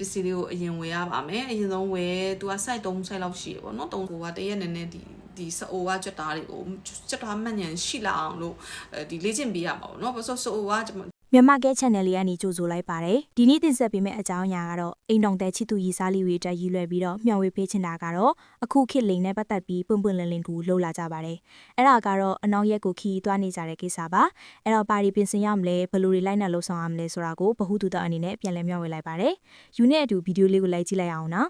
ပစ္စည်းလေးကိုအရင်ဝယ်ရပါမယ်အရင်ဆုံးဝယ်သူက site 3 site လောက်ရှိရပေါ့နော်တုံးကိုကတရက်နည်းနည်းဒီဒီစအိုဝါကြက်သားတွေကိုကြက်သားမှန်ညံရှိလာအောင်လို့အဲဒီလေ့ကျင့်ပေးရမှာပေါ့နော်ဘာလို့ဆိုစအိုဝါ မြန်မာကဲ channel လေးကနေကြိုဆိုလိုက်ပါတယ်ဒီနေ့တင်ဆက်ပေးမယ့်အကြောင်းအရာကတော့အိမ်တော်တဲ့ချစ်သူရီစားလေးတွေတက်ရည်လွယ်ပြီးတော့မျှဝေပေးချင်တာကတော့အခုခေတ်လိန်နဲ့ပတ်သက်ပြီးပွင့်ပွင့်လင်းလင်းကိုလှုပ်လာကြပါတယ်အဲ့ဒါကတော့အနောက်ရက်ကိုခီးသွားနေကြတဲ့ကိစ္စပါအဲ့တော့ပါတီပြင်ဆင်ရမလဲဘယ်လိုတွေလိုက်နဲ့လှုပ်ဆောင်ရမလဲဆိုတာကိုဗဟုသုတအနေနဲ့ပြန်လည်မျှဝေလိုက်ပါတယ်ယူနဲ့အတူဗီဒီယိုလေးကိုလိုက်ကြည့်လိုက်အောင်နော်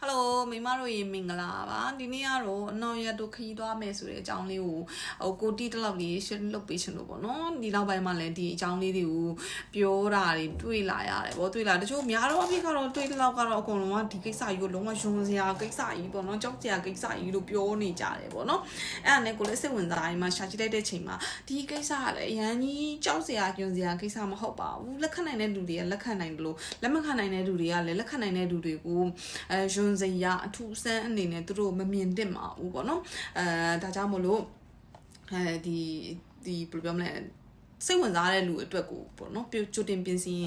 ဟယ်လိုမိမတို့ရေမင်္ဂလာပါဒီနေ့ကတော့အနောက်ရက်တို့ခရီးသွားမယ်ဆိုတဲ့အကြောင်းလေးကိုဟိုကိုတီတလောက်လေးရှင်းလုပ်ပေးချင်လို့ပေါ့နော်ဒီနောက်ပိုင်းမှာလည်းဒီအကြောင်းလေးတွေကိုပြောတာတွေတွေ့လာရတယ်ပေါ့တွေ့လာတချို့များတော့အဖြစ်ကတော့တွေ့လောက်ကတော့အကုန်လုံးကဒီကိစ္စကြီးကိုလုံးဝယွန်စရာကိစ္စကြီးပေါ့နော်ကြောက်စရာကိစ္စကြီးလို့ပြောနေကြတယ်ပေါ့နော်အဲ့ဒါနဲ့ကိုလည်းစိတ်ဝင်စားရင်မှရှာကြည့်လိုက်တဲ့ချိန်မှာဒီကိစ္စကလည်းအရန်ကြီးကြောက်စရာယွန်စရာကိစ္စမဟုတ်ပါဘူးလက်ခံနိုင်တဲ့လူတွေကလက်ခံနိုင်တယ်လို့လက်မခံနိုင်တဲ့လူတွေကလည်းလက်ခံနိုင်တဲ့လူတွေကိုအဲယွန်စရာအထူးဆန်းအနေနဲ့သူတို့မမြင်သင့်ပါဘူးပေါ့နော်အဲဒါကြောင့်မလို့အဲဒီဒီဘယ်လိုပြောမလဲ စိတ်ဝင်စားတဲ့လူအတွက်ကိုပေါ့နော်ကြိုတင်ပြင်ဆင်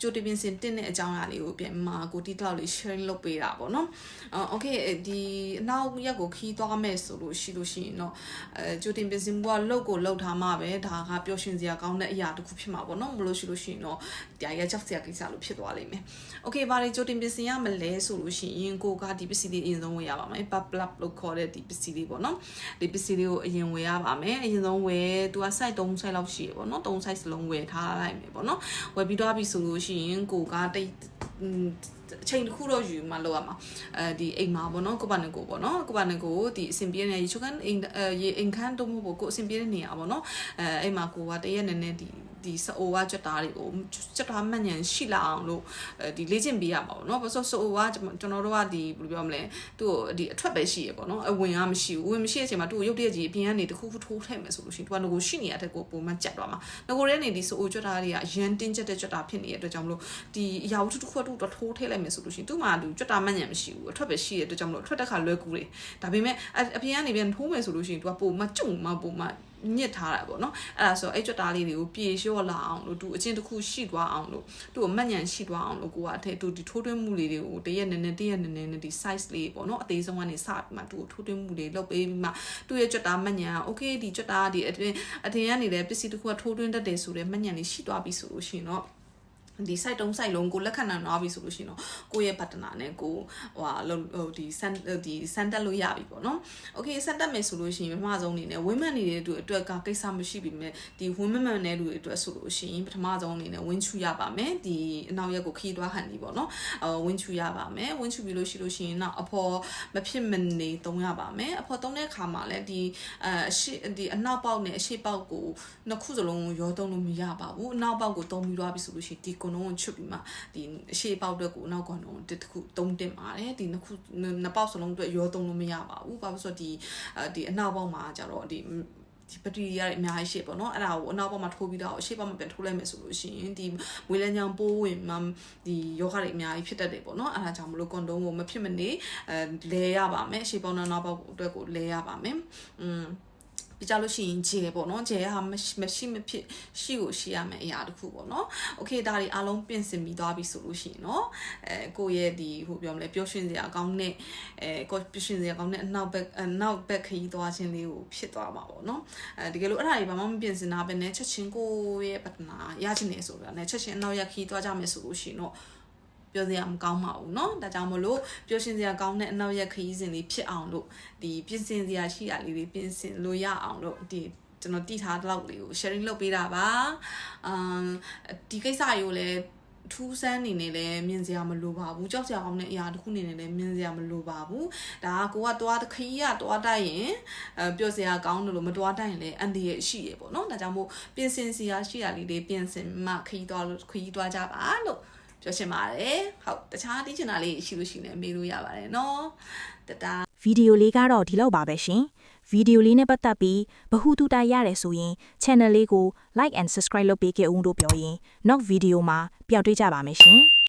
ကြိုတင်ပြင်ဆင်တင်တဲ့အကြောင်းအရာလေးကိုပြန်မှာကိုတီတောက်လေး sharing လုပ်ပေးတာပေါ့နော်အော် okay ဒီအနောက်ရက်ကိုခီးသွားမယ်ဆိုလို့ရှိလို့ရှိရင်တော့အဲကြိုတင်ပြင်ဆင်မှုကလုတ်ကိုလုတ်ထားမှပဲဒါကပျော်ရွှင်စရာကောင်းတဲ့အရာတစ်ခုဖြစ်မှာပေါ့နော်မလို့ရှိလို့ရှိရင်တော့တရားရကြောက်စရာကိစ္စလို့ဖြစ်သွားလိမ့်မယ် okay ဘာတွေကြိုတင်ပြင်ဆင်ရမလဲဆိုလို့ရှိရင်ကိုကဒီပစ္စည်းလေးအရင်ဆုံးဝယ်ရပါမယ် pop up လို့ခေါ်တဲ့ဒီပစ္စည်းလေးပေါ့နော်ဒီပစ္စည်းလေးကိုအရင်ဝယ်ရပါမယ်အရင်ဆုံးဝယ်သူက site 3 site လောက်ရှိရပေါ့နော်3 site စလုံးဝယ်ထားလိုက်မယ်ပေါ့နော်ဝယ်ပြီးတော့ပြီဆိုလို့ရှိရင်ကိုကတိတ်အချိန်တစ်ခုတော့ယူမှလောက်ရမှာအဲဒီအိမ်မှာပေါ့နော်ကိုပါနေကိုပေါ့နော်ကိုပါနေကိုဒီအဆင်ပြေနေရေချိုကန်အိမ်ရေအိမ်ခန်းတော့မဟုတ်ဘူးကိုအဆင်ပြေတဲ့နေရာပေါ့နော်အဲအိမ်မှာကိုကတရက်နည်းနည်းဒီ ဒီစအိုဝါကြက်သားတွေကိုကြက်သားမှန်ညံရှိလာအောင်လို့အဲဒီလေ့ကျင့်ပေးရမှာပေါ့နော်ဘာလို့ဆိုစအိုဝါကျွန်တော်တို့ကဒီဘယ်လိုပြောမလဲသူ့ကိုဒီအထွက်ပဲရှိရပေါ့နော်အဝင်ကမရှိဘူးဝင်မရှိတဲ့အချိန်မှာသူ့ကိုရုပ်တရက်ကြီးအပြင်ကနေတခုခုထိုးထည့်မယ်ဆိုလို့ရှိရင်သူကငကိုရှိနေရတဲ့ကိုပုံမှန်ကြက်သွားမှာငကိုရဲနေဒီစအိုကြက်သားတွေကရန်တင်းကြက်တဲ့ကြက်သားဖြစ်နေတဲ့အတွက်ကြောင့်မလို့ဒီအရာဝတ္ထုတစ်ခုတစ်ခုထိုးထည့်လိုက်မယ်ဆိုလို့ရှိရင်သူ့မှာသူကြက်သားမှန်ညံမရှိဘူးအထွက်ပဲရှိတဲ့အတွက်ကြောင့်မလို့အထွက်တဲ့ခါလွဲကူတယ်ဒါပေမဲ့အပြင်ကနေပြန်ထိုးမယ်ဆိုလို့ရှိရင်သူကပုံမှန်ကျုံမှပုံမှန် ညစ်ထားတာပေါ့နော်အဲ့ဒါဆိုအဲ့ကြွတားလေးတွေကိုပြေလျှော့လာအောင်လို့သူအချင်းတစ်ခုရှိသွားအောင်လို့သူ့ကိုမှတ်ညံရှိသွားအောင်လို့ကိုကအထက်သူဒီထိုးထွင်းမှုလေးတွေကိုတရက်နည်းနည်းတရက်နည်းနည်းဒီ size လေးပေါ့နော်အသေးဆုံးကနေစပြီးမှသူ့ကိုထိုးထွင်းမှုလေးလုပ်ပေးပြီးမှသူ့ရဲ့ကြွတားမှတ်ညံ okay ဒီကြွတားဒီအထင်အထင်ကနေလည်းပစ္စည်းတစ်ခုကထိုးထွင်းတတ်တယ်ဆိုတဲ့မှတ်ညံလေးရှိသွားပြီဆိုလို့ရှိရင်တော့ ဒီ site တုံး site လုံးကိုလက်ခံနိုင်တော့ပြီဆိုလို့ရှိရင်တော့ကိုယ့်ရဲ့ partner နဲ့ကိုဟိုဟာဟိုဒီစမ်းဒီစမ်းတက်လို့ရပြီပေါ့နော်။ Okay စမ်းတက်မယ်ဆိုလို့ရှိရင်ပထမဆုံးအနေနဲ့ women နေတဲ့သူအတွက်ကကိစ္စမရှိပြီမဲ့ဒီ women မှန်တဲ့လူတွေအတွက်ဆိုလို့ရှိရင်ပထမဆုံးအနေနဲ့ win ချူရပါမယ်။ဒီအနောက်ရက်ကိုခီးသွားဟန်ဒီပေါ့နော်။အော် win ချူရပါမယ်။ win ချူပြီးလို့ရှိလို့ရှိရင်တော့အဖော်မဖြစ်မနေသုံးရပါမယ်။အဖော်သုံးတဲ့အခါမှာလည်းဒီအအရှိဒီအနောက်ပေါက်နဲ့အရှိပေါက်ကိုနှစ်ခုစလုံးရောသုံးလို့မရပါဘူး။အနောက်ပေါက်ကိုသုံးပြီးသွားပြီဆိုလို့ရှိရင်ဒီကုံလုံးကိုချွတ်ပြီးမှဒီအရှိပေါက်အတွက်ကိုအနောက်ကောင်လုံးတစ်ခုသုံးတင်ပါတယ်ဒီနှစ်ခုနှစ်ပေါက်စလုံးအတွက်ရောသုံးလို့မရပါဘူးဘာလို့ဆိုတော့ဒီဒီအနောက်ပေါက်မှာကျတော့ဒီဒီဘက်ထရီတွေအများကြီးရှိပေါ့နော်အဲ့ဒါကိုအနောက်ဘက်မှာထိုးပြီးတော့အရှေ့ဘက်မှာပြန်ထိုးလိုက်မယ်ဆိုလို့ရှိရင်ဒီမွေးလန်းချောင်းပိုးဝင်မှဒီယောဂတွေအများကြီးဖြစ်တတ်တယ်ပေါ့နော်အဲ့ဒါကြောင့်မလို့ကွန်ဒုံးကိုမဖြစ်မနေအဲလဲရပါမယ်အရှေ့ပေါက်နောက်ပေါက်အတွက်ကိုလဲရပါမယ်อืม ပြကြလို့ရှိရင်ဂျယ်ပေါ့နော်ဂျယ်ကမရှိမဖြစ်ရှိကိုရှိရမယ်အရာတစ်ခုပေါ့နော်โอเคဒါတွေအားလုံးပြင်ဆင်ပြီးသွားပြီဆိုလို့ရှိရင်เนาะအဲကိုယ့်ရဲ့ဒီဟိုပြောမလဲပျော်ရွှင်စရာအကောင်းနဲ့အဲကိုပျော်ရွှင်စရာအကောင်းနဲ့အနောက်ဘက်အနောက်ဘက်ခရီးသွားခြင်းလေးကိုဖြစ်သွားမှာပေါ့နော်အဲတကယ်လို့အဲ့ဒါတွေဘာမှမပြင်ဆင်တာပဲနဲ့ချက်ချင်းကိုယ့်ရဲ့ပတနာရချင်နေဆိုတာနဲ့ချက်ချင်းအနောက်ရက်ခရီးသွားကြမယ်ဆိုလို့ရှိရင်တော့ ပြောစရာမကောင်းပါဘူးเนาะဒါကြောင့်မလို့ပျော်ရွှင်စရာကောင်းတဲ့အနောက်ရက်ခရီးစဉ်လေးဖြစ်အောင်လို့ဒီပြင်ဆင်စရာရှိတာလေးတွေပြင်ဆင်လို့ရအောင်လို့ဒီကျွန်တော်တည်ထားတဲ့လောက်လေးကို sharing လုပ်ပေးတာပါအမ်ဒီကိစ္စရိုးလည်းထူးဆန်းနေနေလဲမြင်စရာမလိုပါဘူးကြောက်စရာကောင်းတဲ့အရာတစ်ခုနေနေလဲမြင်စရာမလိုပါဘူးဒါကကိုကသွားခရီးကသွားတိုက်ရင်အဲပြောစရာကောင်းတယ်လို့မသွားတိုက်ရင်လည်းအန်ဒီရဲ့ရှိရပေါ့နော်ဒါကြောင့်မို့ပြင်ဆင်စရာရှိတာလေးတွေပြင်ဆင်မှခရီးသွားလို့ခရီးသွားကြပါလို့ ပြောချင်ပါတယ်ဟုတ်တခြားတီးချင်တာလေးရှိလို့ရှိရင်မေးလို့ရပါတယ်နော်တတာဗီဒီယိုလေးကတော့ဒီလောက်ပါပဲရှင်ဗီဒီယိုလေးနဲ့ပတ်သက်ပြီးဗဟုသုတရတယ်ဆိုရင် channel လေးကို like and subscribe လုပ်ပေးခဲ့ဦးလို့ပြောရင် နောက်ဗီဒီယိုမှာပျောက်တွေ့ကြပါမယ်ရှင်